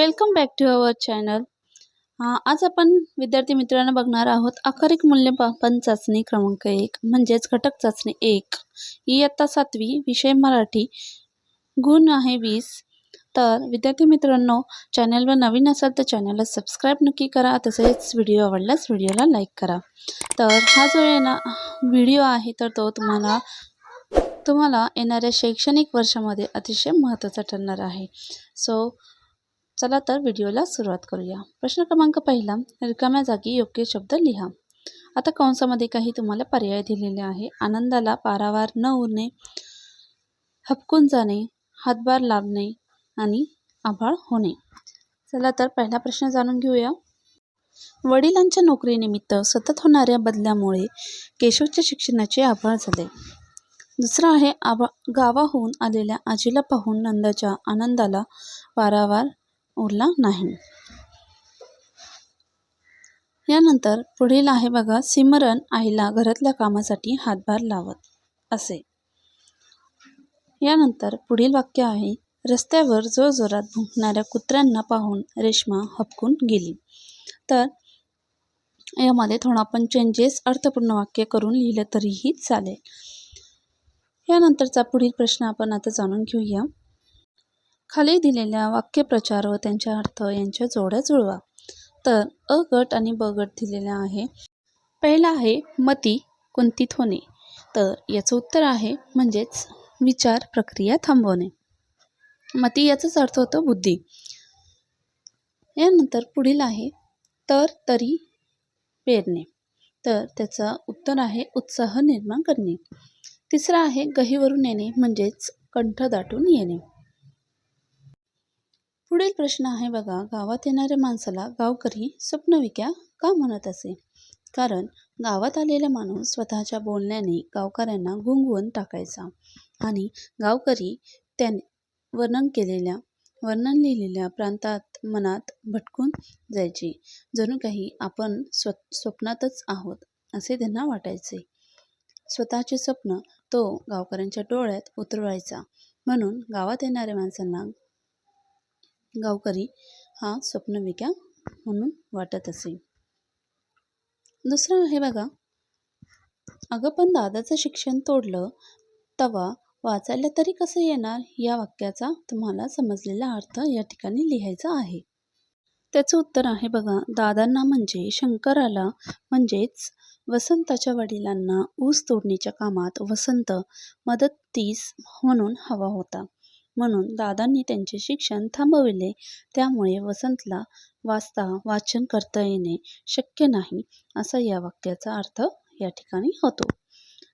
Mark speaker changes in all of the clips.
Speaker 1: Welcome back to our channel. आज आपण विद्यार्थी मित्रांनो बघणार आहोत आकारिक मूल्यमापन चाचणी क्रमांक एक म्हणजेच घटक चाचणी एक. इयत्ता सातवी विषय मराठी गुण आहे वीस. तर विद्यार्थी मित्रांनो चॅनलवर नवीन असाल तर चॅनलला सबस्क्राईब नक्की करा तसेच व्हिडिओ आवडल्यास व्हिडिओला लाईक करा. तर हा जो येणार व्हिडिओ आहे तर तो तुम्हाला तुम्हाला येणाऱ्या शैक्षणिक वर्षामध्ये अतिशय महत्त्वाचा ठरणार आहे. सो चला तर व्हिडिओला सुरुवात करूया. प्रश्न क्रमांक पहिला रिकाम्या जागी योग्य शब्द लिहा. आता कंसामध्ये काही तुम्हाला पर्याय दिलेले आहे. आनंदाला पारावार न उरणे हपकून जाणे हातभार लाभणे आणि आभाळ होणे. चला तर पहिला प्रश्न जाणून घेऊया. वडिलांच्या नोकरीनिमित्त सतत होणाऱ्या बदल्यामुळे केशवच्या शिक्षणाचे आभाळ झाले. दुसरा आहे आबा गावाहून आलेल्या आजीला पाहून नंदाच्या आनंदाला वारावार उरला नाही. यानंतर पुढील आहे बघा सिमरन आईला घरातल्या कामासाठी हातभार लावत असे. यानंतर पुढील वाक्य आहे रस्त्यावर जोरजोरात भुंकणाऱ्या कुत्र्यांना पाहून रेश्मा हपकून गेली. तर यामध्ये थोडा आपण चेंजेस अर्थपूर्ण वाक्य करून लिहिलं तरीही चालेल. यानंतरचा पुढील प्रश्न आपण आता जाणून घेऊया. खाली दिलेल्या वाक्यप्रचार व त्यांच्या अर्थ यांच्या जोड्या जुळवा. तर अ गट आणि ब गट दिलेला आहे. पहिला आहे मती कुंतीत होणे. तर याचं उत्तर आहे म्हणजेच विचार प्रक्रिया थांबवणे. मती याचाच अर्थ होतो बुद्धी. यानंतर पुढील आहे तर तरी पेरणे. तर त्याचं उत्तर आहे उत्साह निर्माण करणे. तिसरा आहे गहीवरून येणे म्हणजेच कंठ दाटून येणे. पुढील प्रश्न आहे बघा गावात येणाऱ्या माणसाला गावकरी स्वप्नविक्या का म्हणत असे? कारण गावात आलेला माणूस स्वतःच्या बोलण्याने गावकऱ्यांना गुंगवून टाकायचा आणि गावकरी त्याने वर्णन केलेल्या वर्णन लिहिलेल्या प्रांतात मनात भटकून जायचे. जणू काही आपण स्व स्वप्नातच आहोत असे त्यांना वाटायचे. स्वतःचे स्वप्न तो गावकऱ्यांच्या डोळ्यात उतरवायचा. म्हणून गावात येणाऱ्या माणसांना गावकरी हा स्वप्नविका म्हणून वाटत असे. दुसरं आहे बघा. अगं पण दादाचं शिक्षण तोडलं तवा वाचायला तरी कसं येणार? या वाक्याचा तुम्हाला समजलेला अर्थ या ठिकाणी लिहायचा आहे. त्याचं उत्तर आहे बघा दादांना म्हणजे शंकराला म्हणजेच वसंताच्या वडिलांना ऊस तोडणीच्या कामात वसंत मदतीस म्हणून हवा होता. म्हणून दादांनी त्यांचे शिक्षण थांबविले. त्यामुळे वसंतला वाचता वाचन करता येणे शक्य नाही असा या वाक्याचा अर्थ या ठिकाणी होतो.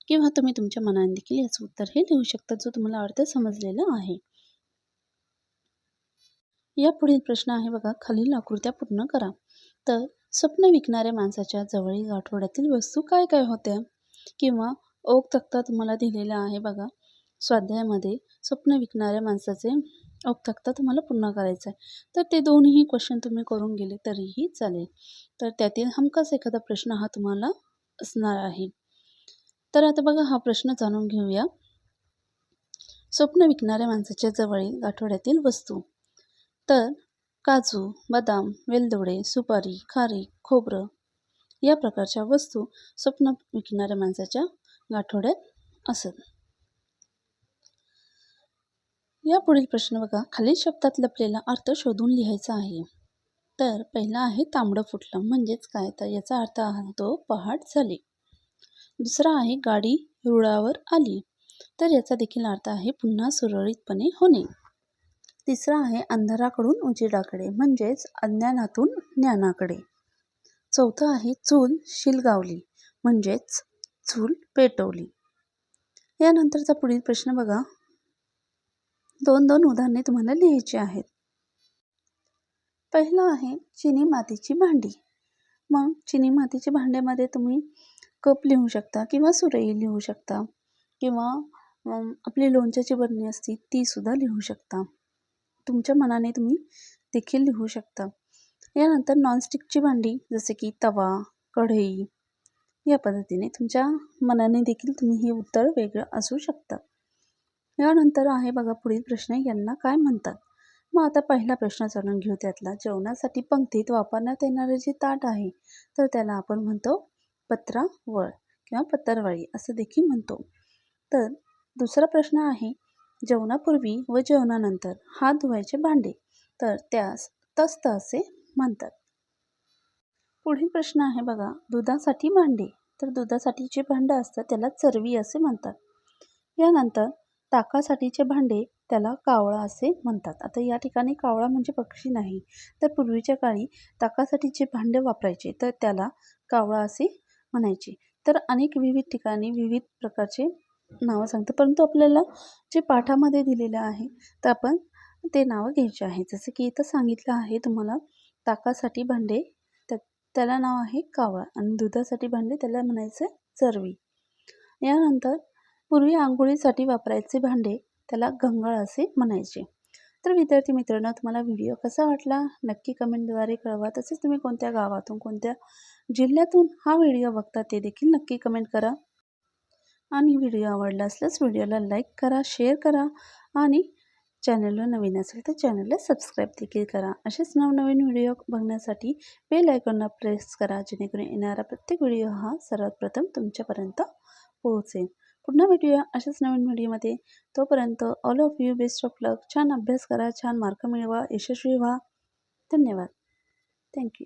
Speaker 1: किंवा तुम्ही तुमच्या मनाने देखील याचं उत्तर हे लिहू शकता जो तुम्हाला अर्थ समजलेला आहे. या पुढील प्रश्न आहे बघा खालील आकृत्या पूर्ण करा. तर स्वप्न विकणाऱ्या माणसाच्या जवळील आठवड्यातील वस्तू काय काय होत्या? किंवा ओक तक्ता तुम्हाला दिलेला आहे बघा. स्वाध्यायामध्ये स्वप्न विकणाऱ्या माणसाचे औपतक्ता तुम्हाला पूर्ण करायचं आहे तर ते दोन्हीही क्वेश्चन तुम्ही करून गेले तरीही चालेल. तर त्यातील हमखास एखादा प्रश्न हा तुम्हाला असणार आहे. तर आता बघा हा प्रश्न जाणून घेऊया. स्वप्न विकणाऱ्या माणसाच्या जवळील आठवड्यातील वस्तू. तर काजू बदाम वेलदोडे सुपारी खारी खोबरं या प्रकारच्या वस्तू स्वप्न विकणाऱ्या माणसाच्या गाठोड्यात असत. या पुढील प्रश्न बघा. खालील शब्दात लपलेला अर्थ शोधून लिहायचा आहे. तर पहिला आहे तांबडं फुटलं. म्हणजेच काय? तर याचा अर्थ तो पहाट झाली. दुसरा आहे गाडी रुळावर आली. तर याचा देखील अर्थ आहे पुन्हा सुरळीतपणे होणे. तिसरा आहे अंधाराकडून उजेडाकडे. म्हणजेच अज्ञानातून ज्ञानाकडे. चौथं आहे चूल शिलगावली. म्हणजेच चूल पेटवली. यानंतरचा पुढील प्रश्न बघा. दोन दोन उदाहरणे तुम्हाला लिहायची आहेत. पहिलं आहे चिनी मातीची भांडी. मग चिनी मातीच्या भांड्यामध्ये तुम्ही कप लिहू शकता किंवा सुरई लिहू शकता किंवा आपली लोणच्याची बरणी असती ती सुद्धा लिहू शकता. तुमच्या मनाने तुम्ही देखील लिहू शकता. यानंतर नॉनस्टिकची भांडी जसे की तवा कढई या पद्धतीने तुमच्या मनाने देखील तुम्ही हे उत्तर वेगळं असू शकतं. यानंतर आहे बघा पुढील प्रश्न यांना काय म्हणतात? मग आता पहिला प्रश्न जाणून घेऊ त्यातला. जेवणासाठी पंक्तीत वापरण्यात येणारे जे ताट आहे तर त्याला आपण म्हणतो पत्रावळ किंवा पत्रवळी असं देखील म्हणतो. तर दुसरा प्रश्न आहे जेवणापूर्वी व जेवणानंतर हात धुवायचे भांडे तर त्यास तस्त असे म्हणतात. पुढील प्रश्न आहे बघा दुधासाठी भांडे तर दुधासाठी जे भांडं असतं त्याला चरवी असे म्हणतात. यानंतर ताकासाठीचे भांडे त्याला कावळा असे म्हणतात. आता या ठिकाणी कावळा म्हणजे पक्षी नाही. तर पूर्वीच्या काळी ताकासाठी जे भांडे वापरायचे तर त्याला कावळा असे म्हणायचे. तर अनेक विविध ठिकाणी विविध प्रकारचे नावं सांगतं परंतु आपल्याला जे पाठामध्ये दिलेलं आहे तर आपण ते नावं घ्यायचे आहे. जसं की इथं सांगितलं आहे तुम्हाला ताकासाठी भांडे त्या त्याला नाव आहे कावळा. आणि दुधासाठी भांडे त्याला म्हणायचं चरवी. यानंतर पूर्वी आंघोळीसाठी वापरायचे भांडे त्याला गंगाळ असे म्हणायचे. तर विद्यार्थी मित्रांनो तुम्हाला व्हिडिओ कसा वाटला? नक्की कमेंटद्वारे कळवा. तसेच तुम्ही कोणत्या गावातून कोणत्या जिल्ह्यातून हा व्हिडिओ बघता ते देखील नक्की कमेंट करा. आणि व्हिडिओ आवडला असल्यास व्हिडिओला लाईक करा शेअर करा आणि चॅनलला नवीन असेल तर चॅनलला सबस्क्राईब देखील करा. असेच नवनवीन व्हिडिओ बघण्यासाठी बेल आयकॉनला प्रेस करा जेणेकरून येणारा प्रत्येक व्हिडिओ हा सर्वात प्रथम तुमच्यापर्यंत पोहोचेल. पुन्हा भेटूया अशाच नवीन व्हिडिओमध्ये. तोपर्यंत all of you best of luck छान अभ्यास करा छान मार्क मिळवा यशस्वी व्हा. धन्यवाद. थँक्यू